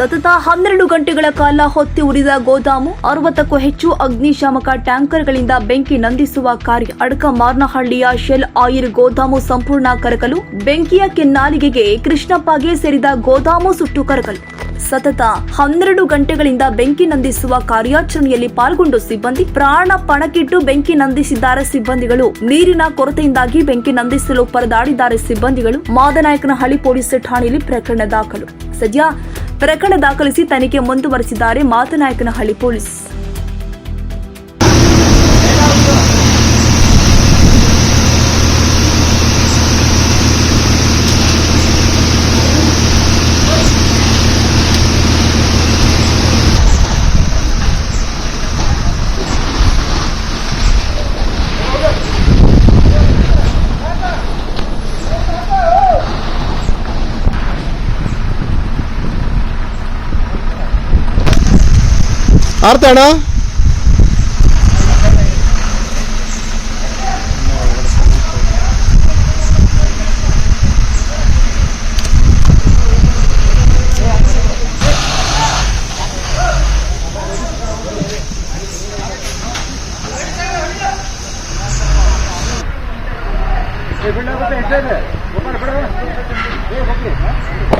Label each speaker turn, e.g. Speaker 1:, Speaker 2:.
Speaker 1: ಸತತ ಹನ್ನೆರಡು ಗಂಟೆಗಳ ಕಾಲ ಹೊತ್ತಿ ಉರಿದ ಗೋದಾಮು, ಅರವತ್ತಕ್ಕೂ ಹೆಚ್ಚು ಅಗ್ನಿಶಾಮಕ ಟ್ಯಾಂಕರ್ಗಳಿಂದ ಬೆಂಕಿ ನಂದಿಸುವ ಕಾರ್ಯ. ಅಡಕಮಾರ್ನಹಳ್ಳಿಯ ಶೆಲ್ ಆಯಿಲ್ ಗೋದಾಮು ಸಂಪೂರ್ಣ ಕರಕಲು, ಬೆಂಕಿಯ ಕೆನ್ನಾಲಿಗೆಗೆ ಕೃಷ್ಣಪ್ಪಗೆ ಸೇರಿದ ಗೋದಾಮು ಸುಟ್ಟು ಕರಕಲು. ಸತತ ಹನ್ನೆರಡು ಗಂಟೆಗಳಿಂದ ಬೆಂಕಿ ನಂದಿಸುವ ಕಾರ್ಯಾಚರಣೆಯಲ್ಲಿ ಪಾಲ್ಗೊಂಡು ಸಿಬ್ಬಂದಿ, ಪ್ರಾಣ ಪಣಕ್ಕಿಟ್ಟು ಬೆಂಕಿ ನಂದಿಸಿದ್ದಾರೆ ಸಿಬ್ಬಂದಿಗಳು. ನೀರಿನ ಕೊರತೆಯಿಂದಾಗಿ ಬೆಂಕಿ ನಂದಿಸಲು ಪರದಾಡಿದ್ದಾರೆ ಸಿಬ್ಬಂದಿಗಳು. ಮಾದನಾಯಕನಹಳ್ಳಿ ಪೊಲೀಸ್ ಠಾಣೆಯಲ್ಲಿ ಪ್ರಕರಣ ದಾಖಲು. ಸದ್ಯ ಪ್ರಕರಣ ದಾಖಲಿಸಿ ತನಿಖೆ ಮುಂದುವರೆಸಿದ್ದಾರೆ. ಮಾತನಾಯಕನಹಳ್ಳಿ ಪೊಲೀಸ್.
Speaker 2: அடுத்த அண்ணா ಬಿಡ ಬಿಡ ಬಿಡ ಬಿಡ ಬಿಡ ಬಿಡ